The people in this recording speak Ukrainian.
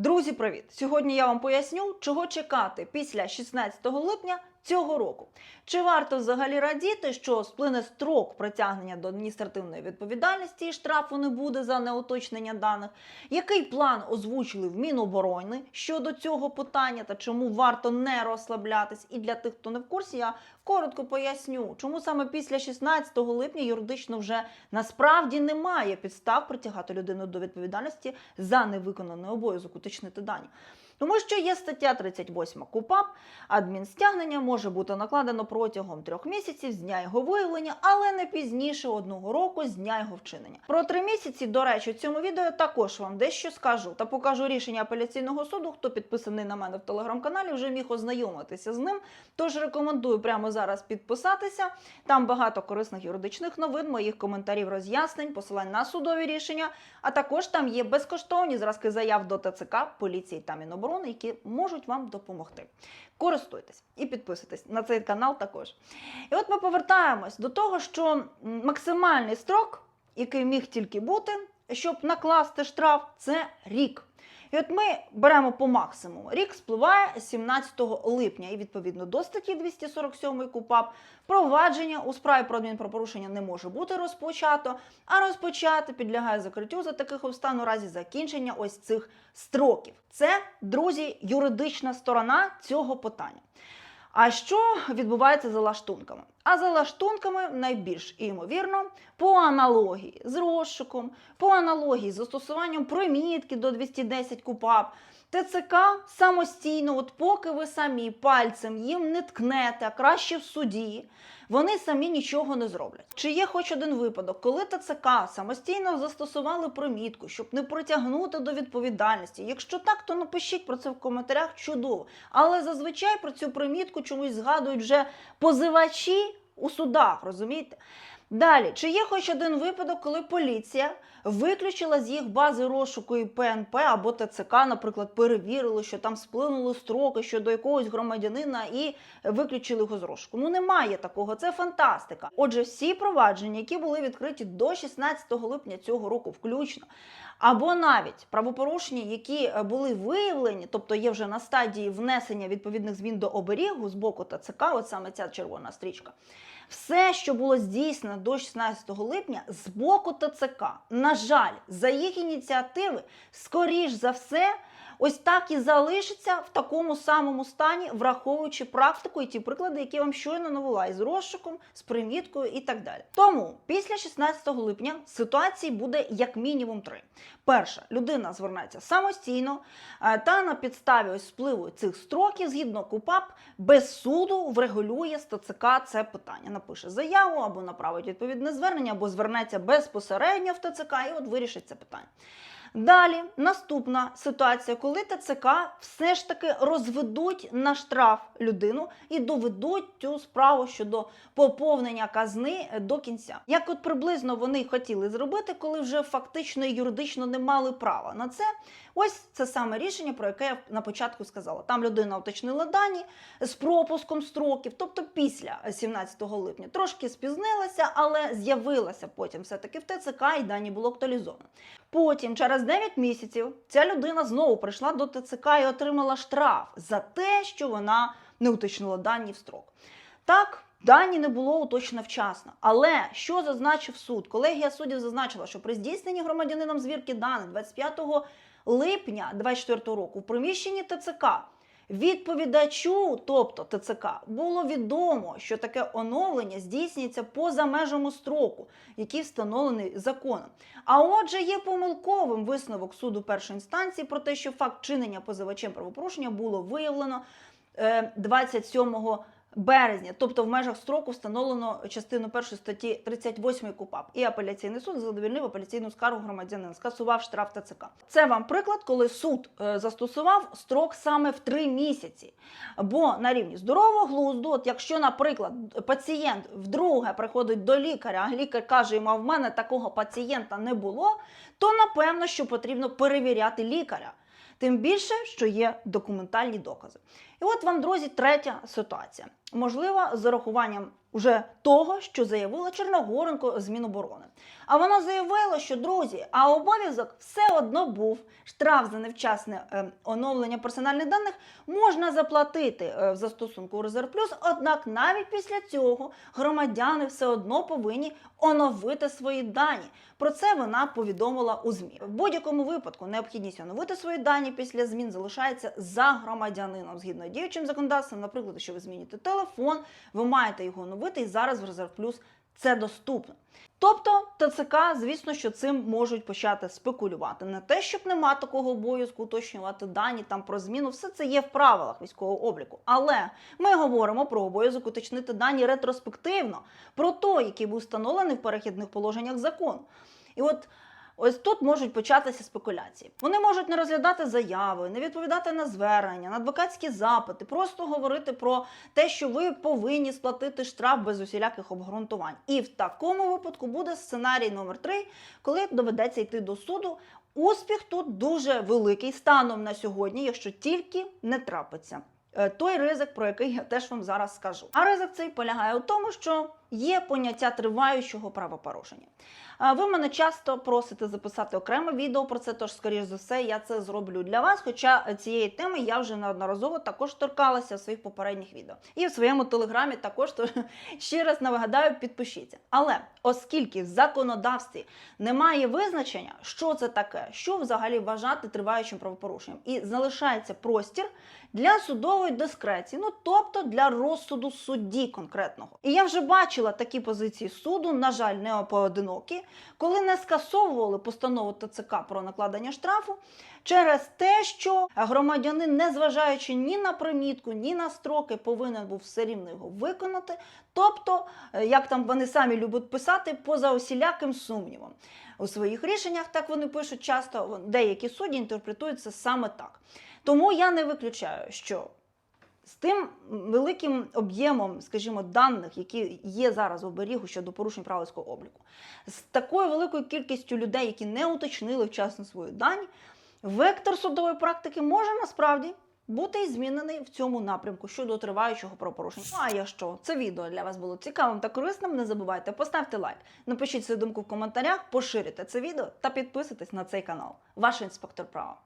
Друзі, привіт! Сьогодні я вам поясню, чого чекати після 16 липня цього року. Чи варто взагалі радіти, що сплине строк притягнення до адміністративної відповідальності і штрафу не буде за неуточнення даних? Який план озвучили в Міноборони щодо цього питання та чому варто не розслаблятись? І для тих, хто не в курсі, я коротко поясню, чому саме після 16 липня юридично вже насправді немає підстав притягати людину до відповідальності за невиконаний обов'язок уточнити дані. Тому що є стаття 38 КУПАП, адмінстягнення може бути накладено протягом трьох місяців з дня його виявлення, але не пізніше одного року з дня його вчинення. Про три місяці, до речі, в цьому відео я також вам дещо скажу та покажу рішення апеляційного суду. Хто підписаний на мене в телеграм-каналі, вже міг ознайомитися з ним. Тож рекомендую прямо зараз підписатися. Там багато корисних юридичних новин, моїх коментарів, роз'яснень, посилань на судові рішення. А також там є безкоштовні зразки заяв до ТЦК, поліції та Міноборони, які можуть вам допомогти. Користуйтесь і підписуйтесь на цей канал також. І от ми повертаємось до того, що максимальний строк, який міг тільки бути, щоб накласти штраф, це рік. І от ми беремо по максимуму. Рік спливає 17 липня, і відповідно до статті 247 КУПАП провадження у справі про адмінпропорушення не може бути розпочато, а розпочати підлягає закриттю за таких обстан у разі закінчення ось цих строків. Це, друзі, юридична сторона цього питання. А що відбувається за лаштунками? А за лаштунками найбільш імовірно по аналогії з розшуком, по аналогії з застосуванням примітки до 210 КУПАП, ТЦК самостійно, от поки ви самі пальцем їм не ткнете, а краще в суді, вони самі нічого не зроблять. Чи є хоч один випадок, коли ТЦК самостійно застосували примітку, щоб не притягнути до відповідальності? Якщо так, то напишіть про це в коментарях чудово. Але зазвичай про цю примітку чомусь згадують вже позивачі у судах, розумієте? Далі, чи є хоч один випадок, коли поліція виключила з їх бази розшуку і ПНП або ТЦК, наприклад, перевірили, що там сплинули строки щодо якогось громадянина і виключили його з розшуку? Ну немає такого, це фантастика. Отже, всі провадження, які були відкриті до 16 липня цього року, включно, або навіть правопорушення, які е, були виявлені, тобто є вже на стадії внесення відповідних змін до оберігу з боку ТЦК, от саме ця червона стрічка. Все, що було здійснено до 16 липня, з боку ТЦК, на жаль, за їх ініціативи, скоріш за все, ось так і залишиться в такому самому стані, враховуючи практику і ті приклади, які я вам щойно навела, із розшуком, з приміткою і так далі. Тому після 16 липня ситуацій буде як мінімум три. Перша, людина звернеться самостійно е, та на підставі ось впливу цих строків, згідно КУПАП, без суду врегулює з це питання. Напише заяву або направить відповідне звернення, або звернеться безпосередньо в ТЦК і от вирішить це питання. Далі наступна ситуація, коли ТЦК все ж таки розведуть на штраф людину і доведуть цю справу щодо поповнення казни до кінця. Як от приблизно вони хотіли зробити, коли вже фактично і юридично не мали права на це. Ось це саме рішення, про яке я на початку сказала. Там людина уточнила дані з пропуском строків, тобто після 17 липня. Трошки спізнилася, але з'явилася потім все-таки в ТЦК і дані було актуалізовано. Потім, через 9 місяців, ця людина знову прийшла до ТЦК і отримала штраф за те, що вона не уточнила дані в строк. Так, дані не було уточнено вчасно. Але що зазначив суд? Колегія суддів зазначила, що при здійсненні громадянином звірки даних 25 липня 2024 року в приміщенні ТЦК відповідачу, тобто ТЦК, було відомо, що таке оновлення здійснюється поза межами строку, який встановлений законом. А отже, є помилковим висновок суду першої інстанції про те, що факт чинення позивачем правопорушення було виявлено е, 27 березня, тобто в межах строку встановлено частину першої статті 38 КУПАП. І апеляційний суд задовільнив апеляційну скаргу громадянина, скасував штраф ТЦК. Це вам приклад, коли суд е, застосував строк саме в три місяці. Бо на рівні здорового глузду, от якщо, наприклад, пацієнт вдруге приходить до лікаря, а лікар каже йому, а в мене такого пацієнта не було, то напевно, що потрібно перевіряти лікаря. Тим більше, що є документальні докази. І от вам, друзі, третя ситуація. Можливо, з урахуванням уже того, що заявила Чорногоренко з Міноборони. А вона заявила, що друзі, а обов'язок все одно був. Штраф за невчасне е, оновлення персональних даних можна заплатити е, в застосунку Резерв Плюс. Однак навіть після цього громадяни все одно повинні оновити свої дані. Про це вона повідомила у ЗМІ. В будь-якому випадку необхідність оновити свої дані після змін залишається за громадянином згідно діючим законодавством. Наприклад, якщо ви зміните телефон, ви маєте його оновити, і зараз в Резерв Плюс це доступно. Тобто ТЦК, звісно, що цим можуть почати спекулювати. Не те, щоб нема такого обов'язку уточнювати дані там про зміну, все це є в правилах військового обліку. Але ми говоримо про обов'язок уточнити дані ретроспективно, про той, який був встановлений в перехідних положеннях закону. І от Ось тут можуть початися спекуляції. Вони можуть не розглядати заяви, не відповідати на звернення, на адвокатські запити, просто говорити про те, що ви повинні сплатити штраф без усіляких обґрунтувань. І в такому випадку буде сценарій номер 3 коли доведеться йти до суду. Успіх тут дуже великий станом на сьогодні, якщо тільки не трапиться. Е, Той ризик, про який я теж вам зараз скажу. А ризик цей полягає у тому, що є поняття триваючого правопорушення. Ви мене часто просите записати окреме відео про це, тож, скоріш за все, я це зроблю для вас. Хоча цієї теми я вже неодноразово також торкалася в своїх попередніх відео. І в своєму телеграмі також то ще раз нагадаю, підпишіться. Але оскільки в законодавстві немає визначення, що це таке, що взагалі вважати триваючим правопорушенням, і залишається простір для судової дискреції, ну тобто для розсуду судді конкретного. І я вже бачила такі позиції суду, на жаль, не поодинокі, коли не скасовували постанову ТЦК про накладення штрафу через те, що громадянин, незважаючи ні на примітку, ні на строки, повинен був все рівно його виконати. Тобто, е, як там вони самі люблять писати, поза усіляким сумнівом. У своїх рішеннях так вони пишуть часто, деякі судді інтерпретують це саме так. Тому я не виключаю, що з тим великим об'ємом, скажімо, даних, які є зараз в оберігу щодо порушень правильського обліку, з такою великою кількістю людей, які не уточнили вчасно свої дані, вектор судової практики може насправді бути змінений в цьому напрямку щодо триваючого правопорушення. Ну, А я що? Це відео для вас було цікавим та корисним. Не забувайте поставте лайк, напишіть свою думку в коментарях, поширюйте це відео та підписуйтесь на цей канал. Ваш інспектор права.